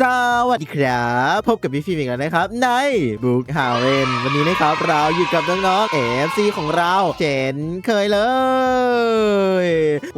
สวัสดีครับ พบกับพี่ฟิล์มอีกแล้วนะครับ ในบุ๊กฮาวเวนวันนี้นะครับ เราอยู่กับน้องๆ AFC ของเราเจนเคยเลย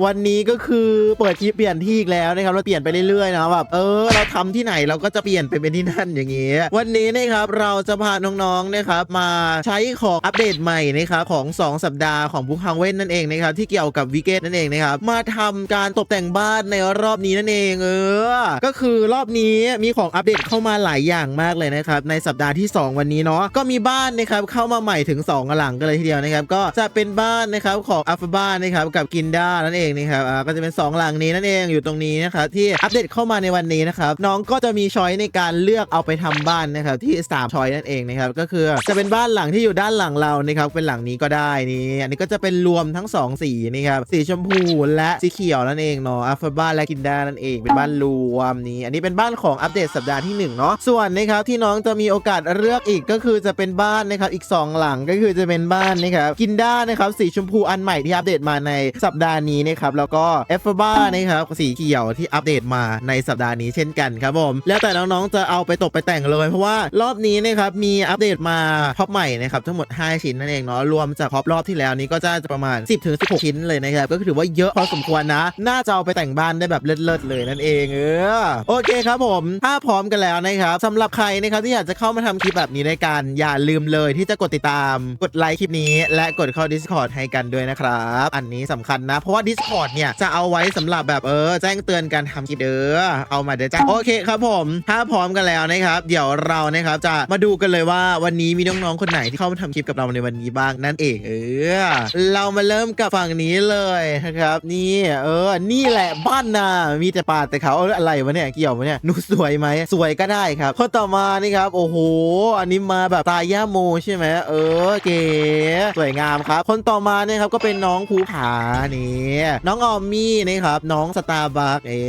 วันนี้ก็คือเปิดคลิปเปลี่ยนที่อีกแล้วนะครับ เราเปลี่ยนไปเรื่อยๆนะแบบเออ เราทำที่ไหนเราก็จะเปลี่ยนไปเป็นที่นั่นอย่างเงี้ยวันนี้นะครับเราจะพาน้องๆนะครับ มาใช้ของอัปเดตใหม่นะครับของ 2 สัปดาห์ของบุ๊กฮาวเวนนั่นเองนะครับที่เกี่ยวกับวิกเกตนั่นเองนะครับมาทำการตกแต่งบ้านในรอบนี้นั่นเองเออก็คือรอบนี้มีของอัปเดตเข้ามาหลายอย่างมากเลยนะครับในสัปดาห์ที่ 2 วันนี้เนาะก็มีบ้านนะครับเข้ามาใหม่ถึง 2 หลังกันเลยทีเดียวนะครับก็จะเป็นบ้านนะครับของอัฟบ้านนะครับกับกินด้านั่นเองนะครับอ่าก็จะเป็น 2 หลังนี้นั่นเองอยู่ตรงนี้นะครับที่อัปเดตเข้ามาในวันนี้นะครับน้องก็จะมีช้อยในการเลือกเอาไปทำบ้านนะครับที่3ช้อยนั่นเองนะครับก็คือจะเป็นบ้านหลังที่อยู่ด้านหลังเรานะครับเป็นหลังนี้ก็ได้นี่อันนี้ก็จะเป็นรวมทั้ง 2 สีนี่ครับสีชมพูและสีเขียวนั่นเองเนาะอัฟบ้านและกินด้านั่นเองเป็นบ้านรวมนี้ อันนี้เป็นบ้านของของอัปเดตสัปดาห์ที่ 1 เนาะส่วนนะครับที่น้องจะมีโอกาสเลือกอีกก็คือจะเป็นบ้านนะครับอีก 2 หลังก็คือจะเป็นบ้านนะครับกินด้านะครับสีชมพูอันใหม่ที่อัปเดตมาในสัปดาห์นี้นะครับแล้วก็เอฟบ้านะครับสีเขียวที่อัปเดตมาในสัปดาห์นี้เช่นกันครับผม แล้วแต่น้องๆจะเอาไปตกไปแต่งเลย เพราะว่ารอบนี้นะครับมีอัปเดตมาท็อปใหม่นะครับทั้งหมด 5 ชิ้นนั่นเองเนาะรวมจากท็อปรอบที่แล้วนี้ก็จะประมาณ 10ถึงชิ้นเลยนะครับก็ถือว่าเยอะพอสมควรนะ น่าจะเอาไปแต่งบ้านได้แบบเลิศๆเลยนั่นเองเออโอเคครับผมถ้าพร้อมกันแล้วนะครับสำหรับใครนะครับที่อยากจะเข้ามาทำคลิปแบบนี้ในการอย่าลืมเลยที่จะกดติดตามกดไลค์คลิปนี้ และกดเข้า Discord ให้กันด้วยนะครับ อันนี้สำคัญนะ เพราะว่า Discord เนี่ยจะเอาไว้สำหรับแบบเออ แจ้งเตือนการทำคลิปเด้อเอามาเดี๋ยวจ้าโอเคครับผม ถ้าพร้อมกันแล้วนะครับ เดี๋ยวเรานะครับจะมาดูกันเลยว่าวันนี้มีน้องๆคนไหนที่เข้ามาทำคลิปกับเราในวันนี้บ้างนั่นเอง เออ เรามาเริ่มกับฝั่งนี้เลยนะครับ นี่เออ นี่แหละบ้านนามีแต่ป่าแต่เขาอออะไรวะเนี่ยเกี่ยววะเนี่ยหนูสวยไหมสวยก็ได้ครับข้อต่อมานี่ครับ โอ้โห อันนี้มาแบบตายย่าโมใช่ไหมเออเก๋สวยงามครับ คนต่อมาเนี่ยครับก็เป็นน้องภูผานี่น้องออมมี่นี่ครับ น้องสตาร์บัคเอ๋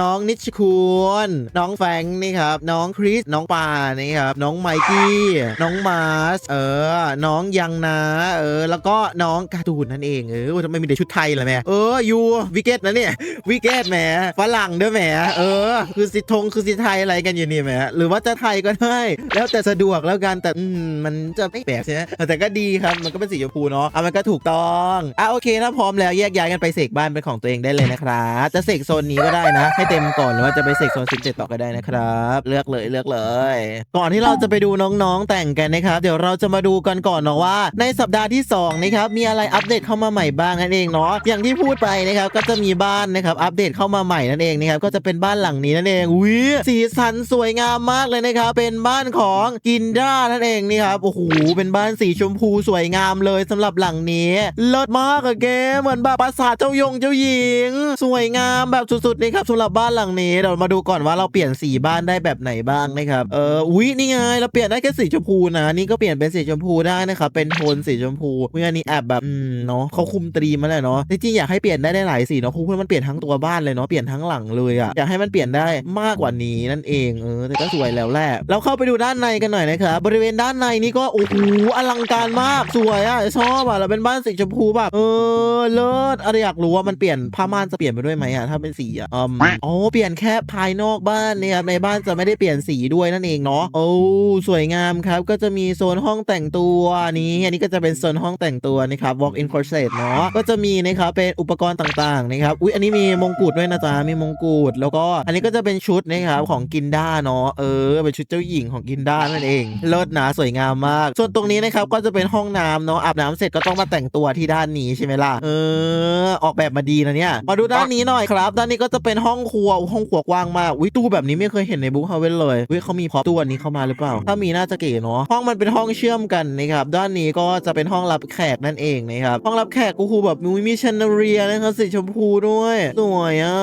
น้องนิชคุณน้องแฟงนี่ครับ น้องคริสน้องปานี่ครับ น้องไมกี้น้องมาร์สเออ น้องยังนะเออ แล้วก็น้องการ์ตูนนั่นเองเออทำไมมีแต่ชุดไทยล่ะแม่เออยูวิกเก็ตนะเนี่ยวิกเก็ตแหมฝรั่งด้วยแหมเออ คือสิทงคือสิไทยอะไรกันอยู่นี่แหมฮะหรือว่าจะไทยก็ได้แล้วแต่สะดวกแล้วกันแต่อืมมันจะไม่แปลกใช่ไหมแต่ก็ดีครับมันก็เป็นสีชมพูเนาะอะมันก็ถูกต้องอะโอเคถ้าพร้อมแล้วแยกย้ายกันไปเสกบ้านเป็นของตัวเองได้เลยนะครับจะเสกโซนนี้ก็ได้นะ ให้เต็มก่อนหรือว่าจะไปเสกโซน17ต่อก็ได้นะครับ เลือกเลยเลือกเลย ก่อนที่เราจะไปดูน้องๆแต่งกันนะครับเดี๋ยวเราจะมาดูกันก่อนเนาะว่า ในสัปดาห์ที่2นะครับมีอะไรอัปเดตเข้ามาใหม่บ้างนั่นเองเนาะอย่างที่พูดไปนะครับก็จะมีบ้านนะครับอัปเดตเข้ามาใหม่นั่นเองนะครับก็จะเป็นบ้านหลังนี้นั่นเองอุ้ยสีสันสวยงามมากเลยนะครับ เป็นบ้านของกินด้านั่นเองนี่ครับ โอ้โห เป็นบ้านสีชมพูสวยงามเลยสำหรับหลังนี้เลิศมากอะเกเหมือนแบบปราสาทเจ้ายงเจ้าหญิง สวยงามแบบสุดๆนี่ครับสำหรับบ้านหลังนี้เดี๋ยวมาดูก่อนว่าเราเปลี่ยนสีบ้านได้แบบไหนบ้างนะครับ เอออุ้ยนี่ไงเราเปลี่ยนได้แค่สีชมพูนะ นี่ก็เปลี่ยนเป็นสีชมพูได้นะครับเป็นโทนสีชมพูเมื่อนี้แอบแบบอืมเนาะเขาคุมตรีมาแล้วเนาะจริงๆอยากให้เปลี่ยนได้ได้หลายสีเนาะเพราะมันเปลี่ยนทั้งตัวบ้านเลยเนาะเปลี่ยนทั้งหลังเลยอะอยากให้มันเปลี่ยนได้มากกว่านี้นั่นเองเออแต่ก็สวยแล้วแหละเราเข้าไปดูด้านในกันหน่อยนะครับบริเวณด้านในนี่ก็โอ้โหอลังการมากสวยอะชอบอะเราเป็นบ้านสีชมพูแบบเออเลิศอะไรอยากรู้ว่ามันเปลี่ยนผ้าม่านจะเปลี่ยนไปด้วยไหมอะถ้าเป็นสีอะอืมอ๋อเปลี่ยนแค่ภายนอกบ้านเนี่ยครับในบ้านจะไม่ได้เปลี่ยนสีด้วยนั่นเองเนาะโอ้สวยงามครับก็จะมีโซนห้องแต่งตัวนี้อันนี้ก็จะเป็นโซนห้องแต่งตัวนะครับ walk in closet เนาะก็จะมีนะครับเป็นอุปกรณ์ต่างๆนะครับอุ้ยอันนี้มีมงกุฎด้วยนะจ๊ะมีมงกุฎแล้วก็อันนี้ก็จะเป็นชุดนะครับของกินด้าเนาะเออเป็นชุดเจ้าหญิงของกินด้านั่นเองเลิศนะสวยงามมาก ส่วนตรงนี้นะครับก็จะเป็นห้องน้ำเนาะอาบน้ำเสร็จก็ต้องมาแต่งตัวที่ด้านนี้ใช่ไหมล่ะเออ ออกแบบมาดีนะเนี่ยมาดูด้านนี้หน่อยครับ ด้านนี้ก็จะเป็นห้องครัวห้องครัวกว้างมากอุ้ยตู้แบบนี้ไม่เคยเห็นในบุ๊กเฮาเวนเลยอุ้ยเขามีพร็อพตู้อันนี้เข้ามาหรือเปล่า ถ้ามีน่าจะเก๋เนาะห้องมันเป็นห้องเชื่อมกันนะครับด้านนี้ก็จะเป็นห้องรับแขกนั่นเองนะครับห้องรับแขกก็คือแบบมีมีชันเนเรียนะครับสีชมพูด้วยสวยอะ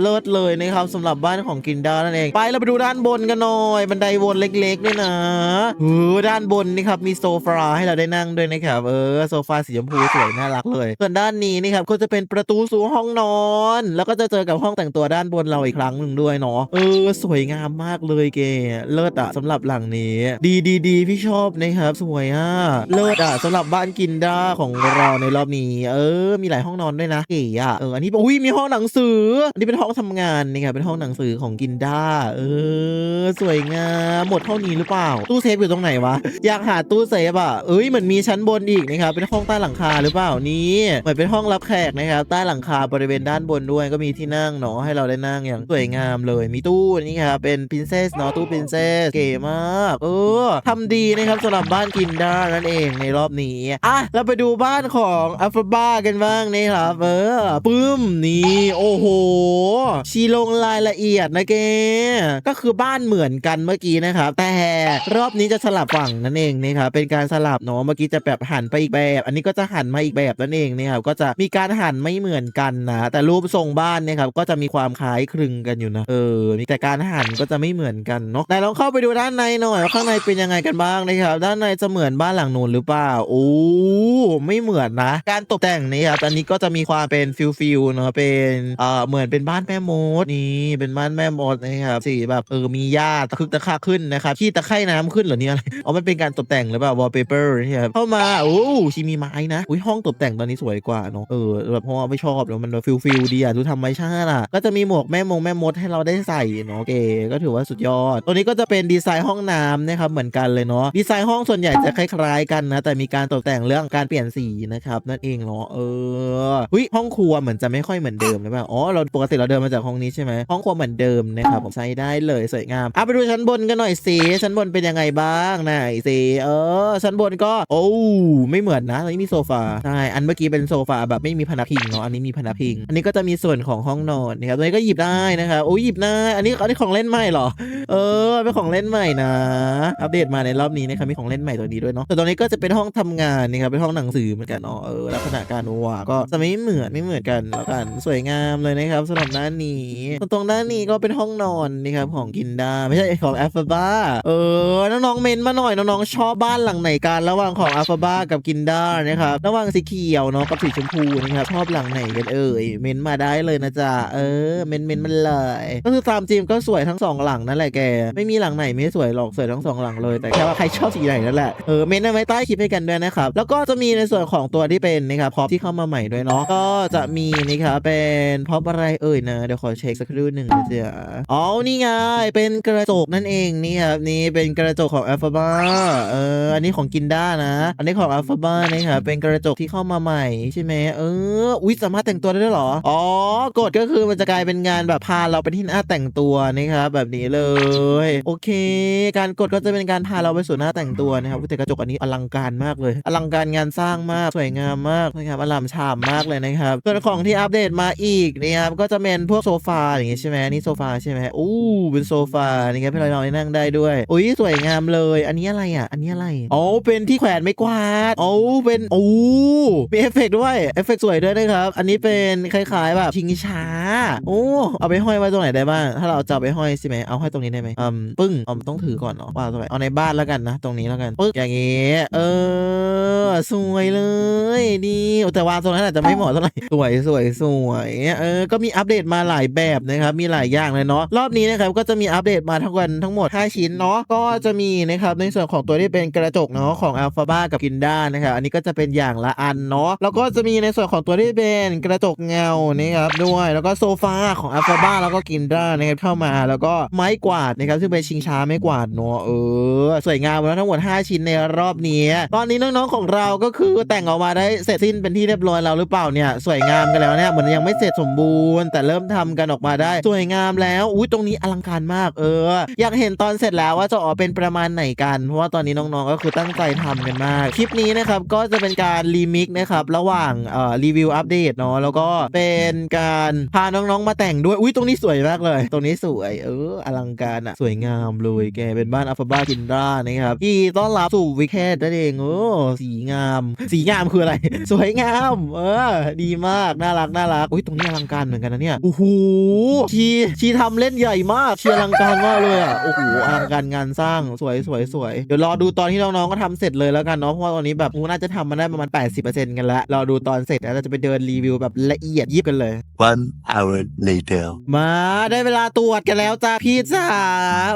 เลิศเลยนะครับสำหรับบ้านของกินด้านั่นเอง ไปเราไปดูด้านบนกันหน่อย บันไดวนเล็กๆด้วยนะเออด้านบนนี่ครับมีโซฟาให้เราได้นั่งด้วยนะครับเออโซฟาสีชมพูสวยน่ารักเลย ส่วนด้านนี้นี่ครับก็จะเป็นประตูสู่ห้องนอน แล้วก็จะเจอกับห้องแต่งตัวด้านบนเราอีกครั้งหนึ่งด้วยเนาะเออสวยงามมากเลยเกเลิศอะสำหรับหลังนี้ ดีดีดีพี่ชอบนะครับสวยอะเลิศอะสำหรับบ้านกินด้าของเราในรอบนี้ เออ มีหลายห้องนอนด้วยนะเก๋อะเอออันนี้อุ้ยมีห้องหนังสืออันนี้เป็นห้องทำงานนี่ครับเป็นห้องหนังสือของกินด้า เออ สวยงามหมดเท่านี้หรือเปล่า ตู้เซฟอยู่ตรงไหนวะ อยากหาตู้เซฟอะเอ้ยเหมือนมีชั้นบนอีกนะครับเป็นห้องใต้หลังคาหรือเปล่านี่เหมือนเป็นห้องรับแขกนะครับใต้หลังคาบริเวณด้านบนด้วยก็มีที่นั่งเนาะให้เราได้นั่งอย่างสวยงามเลย มีตู้นี่ครับเป็น princess เนาะตู้ princess เก๋มาก เออทำดีนะครับสำหรับบ้านกินด้านั่นเองในรอบนี้อะเราไปดูบ้านของอัฟบ้ากันบ้างนะครับเออปึ้มนี่โอ้โหชีลงรายละเอียดนะเกก็คือบ้านเหมือนกันเมื่อกี้นะครับ แต่รอบนี้จะสลับฝั่งนั่นเองนะครับเป็นการสลับเนาะเมื่อกี้จะแบบหันไปอีกแบบ อันนี้ก็จะหันมาอีกแบบนั่นเองนะครับก็จะมีการหันไม่เหมือนกันนะแต่รูปทรงบ้านเนี่ยครับก็จะมีความคล้ายคลึงกันอยู่นะเออมีแต่การหันก็จะไม่เหมือนกันเนาะแต่ลองเข้าไปดูด้านในหน่อยว่าข้างในเป็นยังไงกันบ้างนะครับ ด้านในจะเหมือนบ้านหลังนูนหรือเปล่าโอ้ไม่เหมือนนะ การตกแต่งนี่ครับอันนี้ก็จะมีความเป็นฟิลฟิลเนาะเป็นเอ่อเหมือนเป็นบ้านแม่มดนี่เป็นบ้านแม่มดนะครับสีแบบเออมีหญ้าตะคึกตะคักขึ้นนะครับที่ตะไคร่น้ำขึ้นเหรอเนี่ยอะไรอ๋อมันเป็นการตกแต่งหรือเปล่าวอลเปเปอร์นี่ครับเข้ามาโอ้ชีมีไม้นะอุ้ยห้องตกแต่งตอนนี้สวยกว่าเนาะเออแบบเพราะว่าไม่ชอบแล้วมันฟิลฟิลดีอะดูธรรมชาติอะก็จะมีหมวกแม่มงแม่มดให้เราได้ใส่เนาะเก๋ก็ถือว่าสุดยอด ตัวนี้ก็จะเป็นดีไซน์ห้องน้ำนะครับเหมือนกันเลยเนาะดีไซน์ห้องส่วนใหญ่จะคล้ายๆกันนะแต่มีการตกแต่งเรื่องการเปลี่ยนสีนะครับนั่นเองเนาะเออหุ้ยห้องครัวเหมือนจะไม่ค่อยเหมือนเดิมหรือเปล่าอ๋อเราปกติเราเดินมาจากห้องนี้ใช่ไหมห้องครัวเหมือนเดิมนะครับผมใช้ได้เลยสวยงามเอะไปดูชั้นบนกันหน่อยสิชั้นบนเป็นยังไงบ้างไหนสิเออชั้นบนก็ โอ้ไม่เหมือนนะอันนี้มีโซฟาใช่อันเมื่อกี้เป็นโซฟาแบบไม่มีพนักพิงเนาะอันนี้มีพนักพิง อันนี้ก็จะมีส่วนของห้องนอนนะครับตัวนี้ก็หยิบได้นะครับโอ้ยหยิบได้อันนี้อันนี้ของเล่นใหม่เหรอ เออเป็นของเล่นใหม่นะ อัปเดตมาในรอบนี้นะครับมีของเล่นใหม่ตัวนี้ด้วยเนาะแต่ตอนนี้ก็จะเป็นห้องทำงานนะครับเป็นห้องหนังสือเหมือนกันเนาะเออลักษณะการวางก็จะไม่เหมือนไม่เหมือนกันแล้วกันสวยงามเลยนะครับสำหรับด้านนี้ตรงด้านนี้ก็เป็นห้องนอนนะครับของกินดาไม่ใช่ของแอฟบ้าเออน้องๆเมนมาหน่อยน้องๆชอบบ้านหลังไหนกันระหว่างของอัฟบ้ากับกินดานะครับระหว่างสีเขียวเนาะกับสีชมพูนะครับชอบหลังไหนกันเอ่ยเมนมาได้เลยนะจ๊ะเออเมนเมนมันเลยก็คือตามจริงก็สวยทั้งสองหลังนั่นแหละแกไม่มีหลังไหนไม่สวยหรอกสวยทั้งสองหลังเลยแต่แค่ว่าใครชอบสีไหนนั่นแหละเออเมนเอาไว้ใต้คลิปให้กันด้วยนะครับแล้วก็จะมีในส่วนของตัวที่เป็นนะครับพร็อพที่เข้ามาใหม่ด้วยเนาะก็จะมีนะครับเป็นพร็อพอะไรเอ่ยนะเดี๋ยวขอเช็คสักครู่หนึ่งนะจ๊ะอ๋อ นี่ไง เป็นกระจกนั่นเองนี่ครับนี่เป็นกระจกของอัลฟาบาเออ อันนี้ของกินด้านะ อันนี้ของอัลฟาบานะครับเป็นกระจกที่เข้ามาใหม่ใช่ไหมเออ อุ้ยสามารถแต่งตัวได้ด้วยหรอ อ๋อ กดก็คือมันจะกลายเป็นงานแบบพาเราไปที่หน้าแต่งตัวนะครับแบบนี้เลย โอเค การกดก็จะเป็นการพาเราไปสู่หน้าแต่งตัวนะครับแต่กระจกอันนี้อลังการมากเลย อลังการงานสร้างมากสวยงามมากนะครับอลัมฉ่ำมากเลยนะครับส่วนของที่อัปเดตมาอีกนะครับก็จะเป็นพวกโซฟาอย่างงี้ใช่ไหมนี่โซฟาใช่ช่ไหมอู้เป็นโซฟานี่ครับให้เราได้นั่งได้ด้วยอุ้ยสวยงามเลย อันนี้อะไรอะ อันนี้อะไรอ๋อเป็นที่แขวนไม้กวาดอ๋อเป็นโอ้มีเอฟเฟกด้วยเอฟเฟกสวยด้วยนะครับ อันนี้เป็นคล้ายๆแบบชิงช้าโอ้เอาไปห้อยไว้ตรงไหนได้บ้างถ้าเราจะเอาไปห้อยใช่ไหมเอาห้อยตรงนี้ได้ไหมอืมปึ้งเอต้องถือก่อนเนาะว่าตรงไหนเอาในบ้านแล้วกันนะ ตรงนี้แล้วกันปึ๊กอย่างงี้เออ สวยเลย ดีแต่วางตรงนั้นอาจจะไม่เหมาะเท่าไหร่สวยสวยสวยเออก็มีอัปเดตมาหลายแบบนะครับมีหลายอย่างเลยเนาะรอบนี้นะครับก็จะมีอัปเดตมาทั้งวันทั้งหมด 5 ชิ้นเนาะก็จะมีนะครับในส่วนของตัวที่เป็นกระจกเนาะของอัลฟาบ้ากับกินด้านะครับอันนี้ก็จะเป็นอย่างละอันเนาะแล้วก็จะมีในส่วนของตัวที่เป็นกระจกเงานะครับด้วยแล้วก็โซฟาของอัลฟาบ้าแล้วก็กินด้านะครับเข้ามาแล้วก็ไม้กวาดนะครับซึ่งเป็นชิงช้าไม้กวาดเนาะเออสวยงามแล้วทั้งหมด 5 ชิ้นในรอบนี้ ตอนนี้น้องๆของเราก็คือแต่งออกมาได้เสร็จสิ้นเป็นที่เรียบร้อยแล้วหรือเปล่าเนี่ยสวยงามกันแล้วเนี่ยเหมือนยังไม่เสร็จสมบูรณ์ แต่เริ่มทำกันออกมาได้สวยงามแล้วอุ้ยตรงนี้อลังการมากเออ อยากเห็นตอนเสร็จแล้วว่าจะออกเป็นประมาณไหนกัน เพราะว่าตอนนี้น้องๆก็คือตั้งใจทำกันมากคลิปนี้นะครับก็จะเป็นการรีมิกนะครับระหว่างเอ่อรีวิวอัปเดตเนาะแล้วก็เป็นการพาน้องๆมาแต่งด้วยอุ้ยตรงนี้สวยมากเลย ตรงนี้สวยเอออลังการอะสวยงามเลยแกเป็นบ้านอัลฟาบ้ากินด้านะครับที่ต้อนรับสู่วิกแคทนั่นเองโอ้สีงาม สีงามคืออะไร สวยงาม เออ ดีมาก น่ารัก น่ารัก อุ้ย ตรงนี้อลังการเหมือนกันนะเนี่ย โอ้โห ชีชีทำเล่นใหญ่มาก ชีอลังการมากเลยอะ โอ้โห อลังการงานสร้าง สวยสวยสวย เดี๋ยวรอดูตอนที่น้องๆ ก็ทำเสร็จเลยแล้วกันเนาะ เพราะว่าตอนนี้แบบมูน่าจะทำมาได้ประมาณ 80%กันแล้ว รอดูตอนเสร็จแล้วเราจะไปเดินรีวิวแบบละเอียดยิบกันเลย One hour later. มาได้เวลาตรวจกันแล้วจ้าพี่จ๋า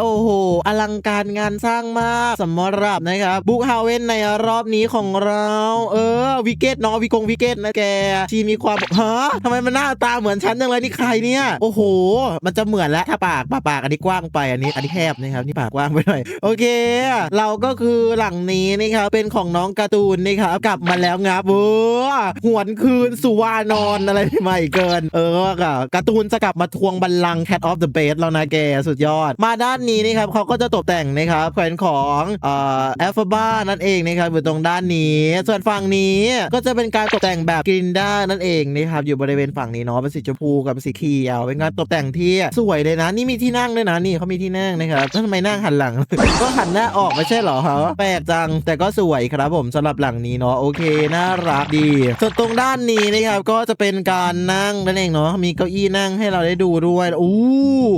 โอ้โห อลังการงานสร้างมากสำหรับนะครับบุ๊กฮาเวนในรอบนี้ของเรา เออวิกเกตเนาะวิกงวิกเกตนะแกชีมีความฮะทำไมมันหน้าตาเหมือนฉันจังเลยนี่ใครเนี่ยโอ้โห มันจะเหมือนแล้วถ้าปากปากปากอันนี้กว้างไปอันนี้อันนี้แคบนะครับนี่ปากกว้างไปหน่อยโอเค เราก็คือหลังนี้นะครับเป็นของน้องการ์ตูนนะครับกลับมาแล้วงับเออหวนคืนสุวานอนอะไรใหม่เกิน เออการ์ตูนจะกลับมาทวงบัลลังก์ Cat of the Bed แล้วนะแกสุดยอด มาด้านนี้นะครับเขาก็จะตกแต่งนะครับแขวนของเอ่อแอฟบ้านั่นเองนะครับอยู่ตรงด้านนี้ส่วนฝั่งนี้ก็จะเป็นการตกแต่งแบบกรินด้านั่นเองนะครับอยู่บริเวณฝั่งนี้เนาะเป็นสีชมพูกับสีเขียวเป็นการตกแต่งที่สวยเลยนะ นี่มีที่นั่งด้วยนะนี่เขามีที่นั่งนะครับแล้วทำไมนั่งหันหลัง ก็หันหน้าออกไม่ใช่เหรอฮะแปลกจังแต่ก็สวยครับผมสำหรับหลังนี้เนาะโอเคน่ารักดีส่วนตรงด้านนี้นะครับก็จะเป็นการนั่งนั่นเองเนาะมีเก้าอี้นั่งให้เราได้ดูด้วยอู้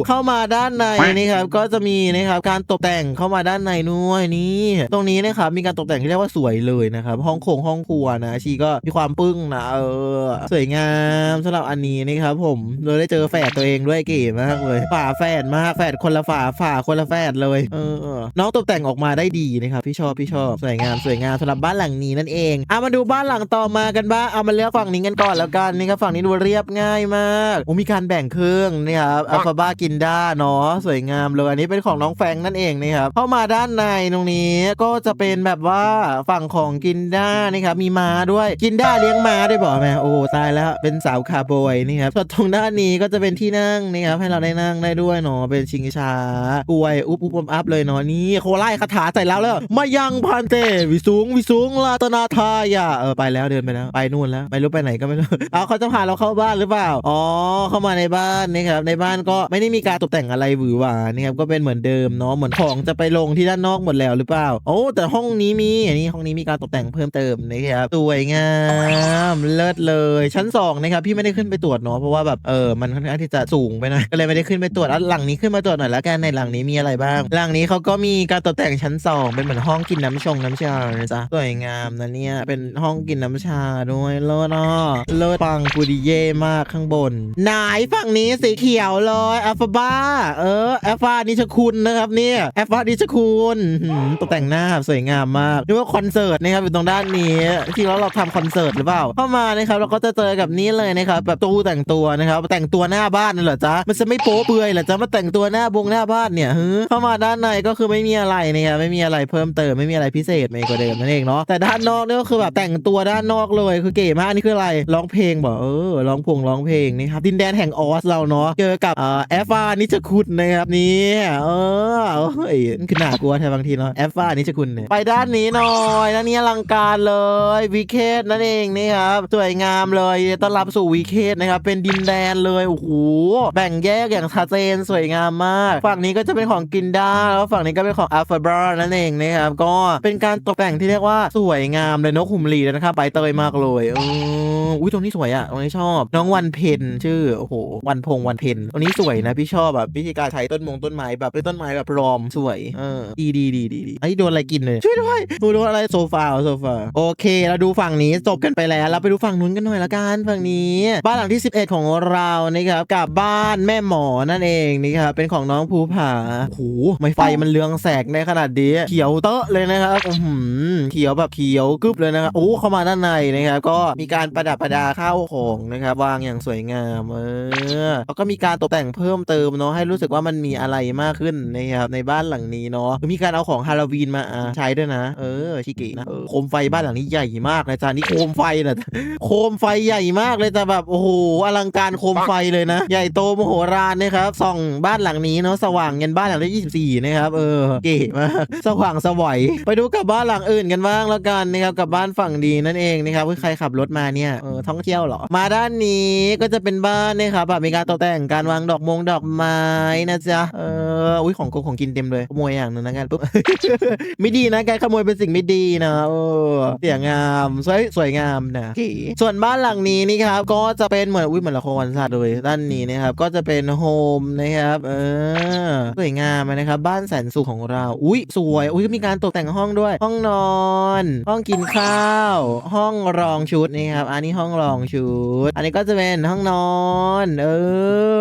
เข้ามาด้านในนะครับก็จะมีนะครับการตกแต่งเข้ามาด้านในด้วยนี่ตรงนี้นะครับมีการตกแต่งที่เรียกว่าสวยเลยนะครับห้องโถงห้องครัวนะชีก็มีความปึ้งนะเออสวยงามสำหรับอันนี้นะครับผมเลยได้เจอแฝดตัวเองด้วยเก๋มากเลยฝาแฝดมากแฝดคนละฝาฝาคนละแฝดเลยเออน้องตกแต่งออกมาได้ดีนะครับพี่ชอบพี่ชอบสวยงามสวยงามสำหรับบ้านหลังนี้นั่นเองเอามาดูบ้านหลังต่อมากันบ้างเอามาเลือกฝั่งนี้กันก่อนแล้วกันนี่ครับฝั่งนี้ดูเรียบง่ายมากโอ้มีการแบ่งเครื่องนี่ครับอัลฟาบากินด้าเนาะสวยงามเลยอันนี้เป็นของน้องแฟรงค์นั่นเองนะครับเข้ามาด้านในตรงนี้ก็จะเป็นแบบว่าฝั่งของกินด้านี่ครับมีม้าด้วย กินด้าเลี้ยงม้าได้บอกไหมโอ้ตายแล้วเป็นสาวคาร์บอยนี่ครับส่วนตรงด้านนี้ก็จะเป็นที่นั่งนี่ครับให้เราได้นั่งได้ด้วยเนาะเป็นชิงช้ากล้วยอุ๊บอุ๊บอุ๊บอัพเลยเนาะนี่โคไล่คาถาใส่แล้วเลยมายังพันเตวิสูงวิสูงลาตนาทายาเออไปแล้วเดินไปแล้วไปนู่นแล้วไม่รู้ไปไหนก็ไม่รู้เอาเขาจะพาเราเข้าบ้านหรือเปล่าอ๋อเข้ามาในบ้านนี่ครับในบ้านก็ไม่ได้มีการตกแต่งอะไรหวือหวานี่ครับก็เป็นเหมือนเดิมเนาะเหมือนของจะไปลงที่ด้านนอกหมดแล้วหรือเปล่าโอ้แต่ห้องนี้มีอันนี้ห้องนี้มีการตกแต่งแต่งเพิ่มเติมนะครับสวยงามเลิศเลยชั้นสองนะครับพี่ไม่ได้ขึ้นไปตรวจเนาะเพราะว่าแบบเออมันค่อนข้างที่จะสูงไปหน่อยก็เลยไม่ได้ขึ้นไปตรวจแล้วหลังนี้ขึ้นมาตรวจหน่อยแล้วกันในหลังนี้มีอะไรบ้าง หลังนี้เขาก็มีการตกแต่งชั้นสองเป็นเหมือนห้องกินน้ำชงน้ำชานะจ๊ะสวยงามนะเนี่ยเป็นห้องกินน้ำชาด้วยเลิศอะเลิศปังกูดีเย่มากข้างบนไหนฝั่งนี้สีเขียวเลยอัลฟาบ้าเออแอฟฟานิชคุณนะครับเนี่ยแอฟฟานิชคุณตกแต่งหน้าสวยงามมากนึกว่าคอนเสิร์ตนะครับอยู่ตรงด้านนี้ที่แล้วเราทำคอนเสิร์ตหรือเปล่าเข้ามานะครับเราก็จะเจอกับนี้เลยนะครับแบบตู้แต่งตัวนะครับแต่งตัวหน้าบ้านนั่เหรอจ๊ะมันจะไม่โป๊เปลือยเหรอจ๊ะมาแต่งตัวหน้าบงหน้าบ้านเนี่ยฮึเข้ามาด้านในก็คือไม่มีอะไรนะครับไม่มีอะไรเพิ่มเติมไม่มีอะไรพิเศษไปกว่าเดิมนั่นเองเนาะแต่ด้านนอกนี่ก็คือแบบแต่งตัวด้านนอกเลยคือเก๋มากนี่คืออะไรร้องเพลงบอกเออร้องพงร้องเพลงนี่ครับดินแดนแห่งออสเราเนาะเจอกับเอ่อแอฟานิชคุณนะครับนี่เออเฮ้ยมันคือหนากลัวแทนบางทีเนาะแอฟฟานิชคุณเนี่ยไปด้านนี้หน่อยด้านนี้อลังการเลยวีเคทนั่นเองนี่ครับสวยงามเลยต้อนรับสู่วีเคทนะครับเป็นดินแดนเลยโอ้โหแบ่งแยกอย่างชัดเจนสวยงามมาก ฝั่งนี้ก็จะเป็นของกินด้าแล้วฝั่งนี้ก็เป็นของอัลฟาบรานั่นเองนะครับก็เป็นการตกแต่งที่เรียกว่าสวยงามเลยนกขุมหลีเลยนะครับไปเตยมากเลยอออุ้ยตรงนี้สวยอะตรงนี้ชอบ น้องวันเพนชื่อโอ้โหวันพงวันเพนตรงนี้สวยนะพี่ชอบแบบวิธีการใช้ต้นมงต้นไม้แบบเป็นต้นไม้แบบรอมสวยเออดีดีดีดีดีไอ้โดนอะไรกินเลยช่วยด้วยดูโดนอะไรโซฟาเหรอโซฟาโอเค เราดูฝั่งนี้จบกันไปแล้ว เราไปดูฝั่งนู้นกันหน่อยละกันฝั่งนี้ บ้านหลังที่ 11 ของเรานะครับกับบ้านแม่หมอนั่นเองนี่ครับเป็นของน้องภูผาโอ้โหไม่ไฟมันเรืองแสกในขนาดนี้เขียวเตอะเลยนะครับอือหือเขียวแบบเขียวกึบเลยนะครับโอ้เข้ามาด้านในนะครับก็มีการประดับประดาข้าวของนะครับวางอย่างสวยงามเออแล้วก็มีการตกแต่งเพิ่มเติมเนาะให้รู้สึกว่ามันมีอะไรมากขึ้นนะครับในบ้านหลังนี้เนาะมีการเอาของฮาโลวีนมาใช้ด้วยนะ เออชิกะนะเออโคมไฟบ้านหลังนี้ใหญ่มากนะจ๊ะนี่โคมไฟนะโคมไฟใหญ่มากเลยแต่แบบโอ้โหอลังการโคมไฟเลยนะ ใหญ่โตมโหฬารนะครับส่องบ้านหลังนี้เนาะสว่างเงินบ้านหลังที่24นะครับเออเก๋มากสว่างสวัยไปดูกับบ้านหลังอื่นกันบ้างแล้วกันนะครับกับบ้านฝั่งดีนั่นเองนะครับใครขับรถมาเนี่ยเออท่องเที่ยวเหรอ มาด้านนี้ก็จะเป็นบ้านนะครับแบบมีการตกแต่งการวางดอกมงดอกไม้นะจ๊ะเอออุ้ยของกงของกินเต็มเลยขโมยอย่างหนึงนะกันปุ๊บไม่ดีนะการขโมยเป็นสิ่งไม่ดีนะเอเสียงาม สวยสวยงามนะส่วนบ้านหลังนี้นี่ครับ ก็จะเป็นเหมือนอุ้ยเหมือนละครสัตว์เลยด้านนี้นะครับ ก็จะเป็นโฮมนะครับ เออ สวยงามนะครับ บ้านแสนสุขของเรา อุ้ยสวย อุ้ยมีการตกแต่งห้องด้วย ห้องนอน ห้องกินข้าว ห้องรองชุดนี่ครับ อันนี้ห้องรองชุด อันนี้ก็จะเป็นห้องนอน เอ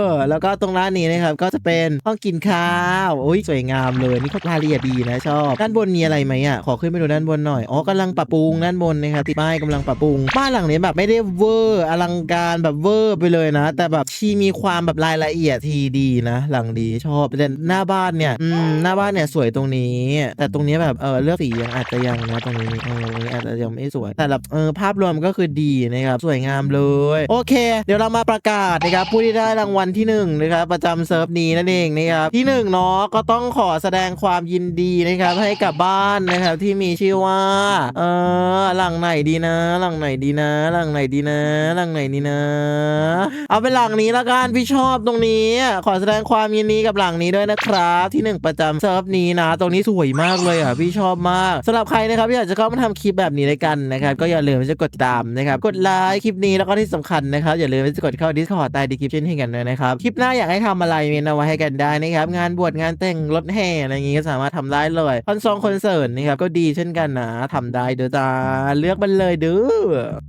อ แล้วก็ตรงด้านนี้นะครับ ก็จะเป็นห้องกินข้าว อุ้ยสวยงามเลย นี่เขารายละเอียดดีนะชอบ ด้านบนมีอะไรไหมอะ ขอขึ้นไปดูด้านบนหน่อย อ๋อกำลังปรับปรุงด้านบนนะครับติดป้ายกำลังปรับปรุง บ้านหลังนี้แบบไม่ได้เวอร์อลังการแบบเวอร์ไปเลยนะ แต่แบบชีมีความแบบรายละเอียดทีดีนะ หลังดีชอบแต่หน้าบ้านเนี่ยอืมหน้าบ้านเนี่ยสวยตรงนี้ แต่ตรงนี้แบบเออเลือกสียังอาจจะยังนะตรงนี้เอออาจจะยังไม่สวย แต่แบบเออภาพรวมก็คือดีนะครับสวยงามเลย โอเค เดี๋ยวเรามาประกาศนะครับผู้ที่ได้รางวัลที่หนึ่งนะครับประจำเซิร์ฟนี้นั่นเองนะครับที่หนึ่งเนาะก็ต้องขอแสดงความยินดีนะครับให้กับบ้านนะครับที่มีชื่อว่าเออหลังไหนดีนะ หลังไหนดีนะ หลังไหนดีนะ หลังไหนดีนะ เอาเป็นหลังนี้ละกันพี่ชอบตรงนี้ ขอแสดงความยินดีกับหลังนี้ด้วยนะครับ ที่หนึ่งประจำเซิร์ฟนี้นะ ตรงนี้สวยมากเลยอะพี่ชอบมากสำหรับใครนะครับที่อยากจะเข้ามาทำคลิปแบบนี้ด้วยกันนะครับก็อย่าลืมที่จะกดติดตามนะครับกดไลค์คลิปนี้แล้วก็ที่สำคัญนะครับอย่าลืมที่จะกดเข้าดิสคอร์ใต้ดีคลิปเช่นให้กันด้วยนะครับคลิปหน้าอยากให้ทำอะไรเมนเอาไว้ให้กันได้นะครับงานบวชงานแต่งรถแห่อะไรอย่างงี้ก็สามารถทำได้เลยคอนซองคอนเสิร์ตนะครับก็ดีเช่นกันนะทำำได้เด้อจ้าเลือกมันเลยเด้อ